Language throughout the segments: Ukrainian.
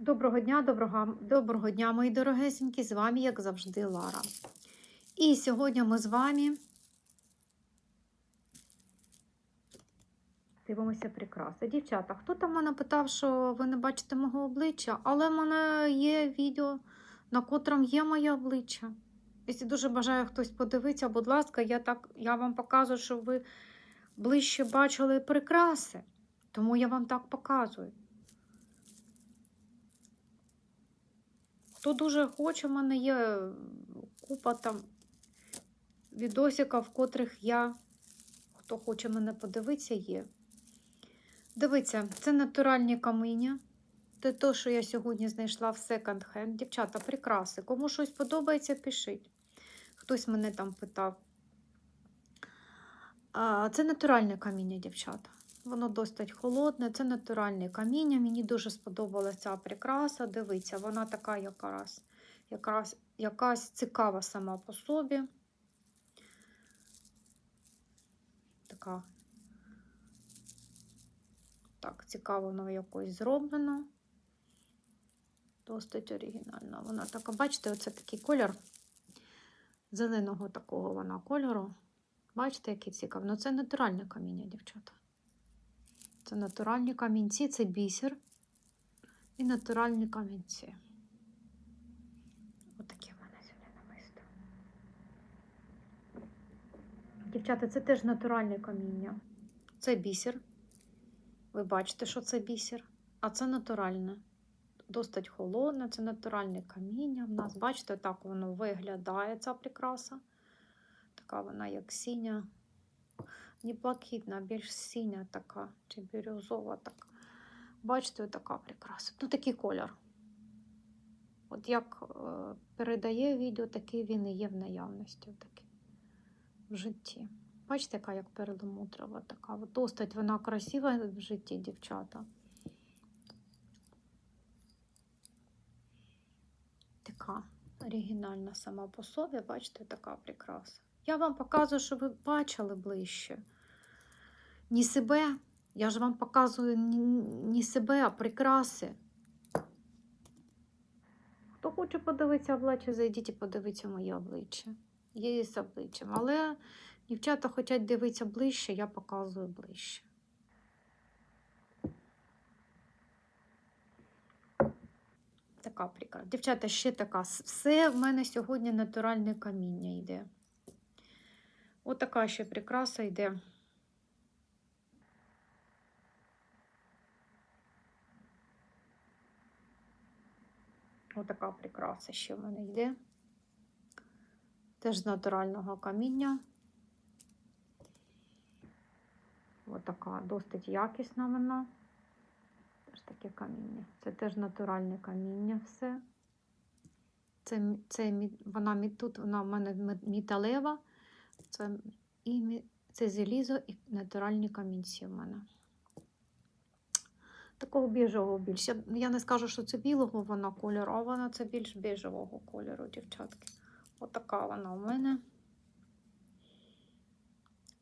Доброго дня, доброго, доброго дня, мої дорогесенькі, з вами, як завжди, Лара. І сьогодні ми з вами дивимося прикраси. Дівчата, хто там мене питав, що ви не бачите мого обличчя, але в мене є відео, на котрому є моє обличчя. Якщо дуже бажає хтось подивитися, будь ласка, я, так, я вам показую, щоб ви ближче бачили прикраси. Тому я вам так показую. Хто дуже хоче, в мене є купа там відосика, в котрих я, хто хоче мене подивитися, є. Дивіться, це натуральні каміння. Це те, що я сьогодні знайшла в секонд-хенд. Дівчата, прикраси. Кому щось подобається, пишіть. Хтось мене там питав. Це натуральне каміння, дівчата. Воно досить холодне, це натуральне каміння. Мені дуже сподобалася ця прикраса. Дивіться, вона така якраз, якраз якась цікава сама по собі. Така. Так, цікаво воно якось зроблено. Досить оригінально. Вона така, бачите, оце такий колір. Зеленого такого вона кольору. Бачите, який цікавий. Ну, це натуральне каміння, дівчата. Це натуральні камінці, це бісер і натуральні камінці. Отакі в мене сьогодні намисто. Дівчата, це теж натуральне каміння. Це бісер. Ви бачите, що це бісер, а це натуральне. Досить холодне, це натуральне каміння. В нас, бачите, так воно виглядає, ця прикраса. Така вона, як синя не блакитна, більш синя така, чи бірюзова така. Бачите, така прикраса. Ну, такий колір. От як е, передає відео, такий він і є в наявності такий, в житті. Бачите, яка як перламутрова така. От Досить вона красива в житті, дівчата. Така оригінальна сама по собі, бачите, така прикраса. Я вам показую, щоб ви бачили ближче. Не себе. Я ж вам показую не себе, а прикраси. Хто хоче подивитися обличчя, зайдіть і подивіться моє обличчя. Є з обличчям. Але дівчата хочуть дивитися ближче, я показую ближче. Така прикраса. Дівчата, ще така. Все в мене сьогодні натуральне каміння йде. Отака ще прикраса йде. Отака прикраса ще в мене йде. Теж з натурального каміння. Отака досить якісна вона. Теж таке каміння. Це теж натуральне каміння все. Це, це вона тут вона в мене металева. Це, і, це залізо і натуральні камінці в мене. Такого біжевого більш. Я, не скажу, що це білого вона кольору, а вона це більш біжевого кольору, дівчатки. Отака вона у мене.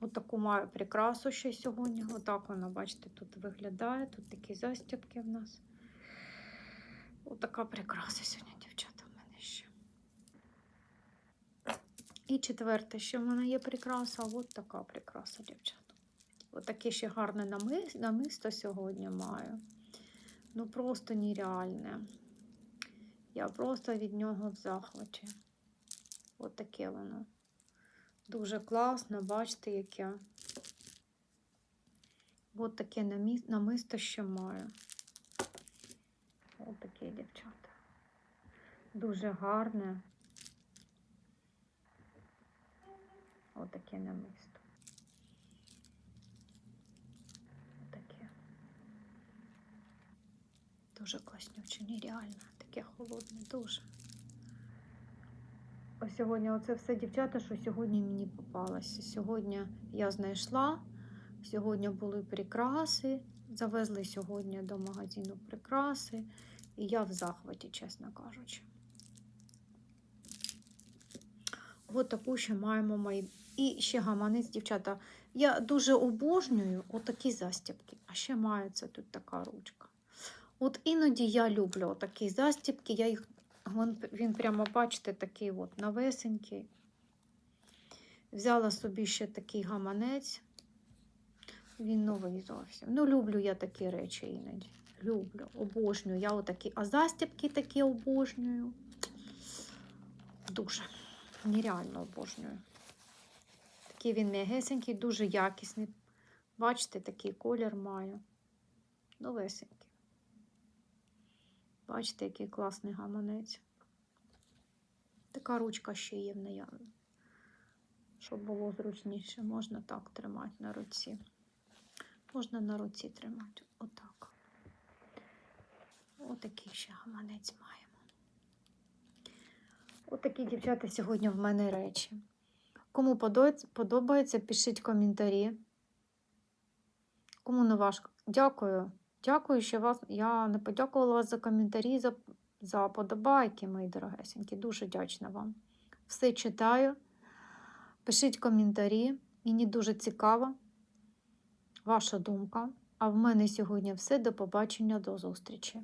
Отаку маю прикрасу ще сьогодні. Отак вона, бачите, тут виглядає. Тут такі застібки в нас. Отака прикраса сьогодні, дівчата, в мене ще. І четверте, що в мене є прикраса, от така прикраса, дівчата. Отаке ще гарне намисто сьогодні маю. Ну, просто нереальне. Я просто від нього в захваті. Отаке воно. Дуже класно, бачите, яке. От таке намисто ще маю. От таке, дівчата. Дуже гарне. Отаке намисто. Таке. Дуже класнюче, нереально. Таке холодне, дуже. Ось сьогодні оце все дівчата, що сьогодні мені попалося. Сьогодні я знайшла, сьогодні були прикраси. Завезли сьогодні до магазину прикраси. І я в захваті, чесно кажучи. От таку ще маємо мої. І ще гаманець, дівчата. Я дуже обожнюю отакі застібки. А ще мається тут така ручка. От іноді я люблю такі застібки, я їх, він, він прямо, бачите, такий от навесенький. Взяла собі ще такий гаманець. Він новий зовсім. Ну, люблю я такі речі іноді. Люблю, обожнюю. Я отакі, а застібки такі обожнюю. Дуже. Нереально обожнюю. Такий він м'ягесенький, дуже якісний. Бачите, такий колір має. Новесенький. Бачите, який класний гаманець. Така ручка ще є в наявності. Щоб було зручніше, можна так тримати на руці. Можна на руці тримати. Отак. Отакий ще гаманець маємо. Отакі, дівчата, сьогодні в мене речі. Кому подобається, пишіть коментарі. Кому не важко. Дякую. Дякую, що вас. Я не подякувала вас за коментарі, за, за подобайки, мої дорогесенькі. Дуже вдячна вам. Все читаю. Пишіть коментарі. Мені дуже цікава ваша думка. А в мене сьогодні все. До побачення, до зустрічі.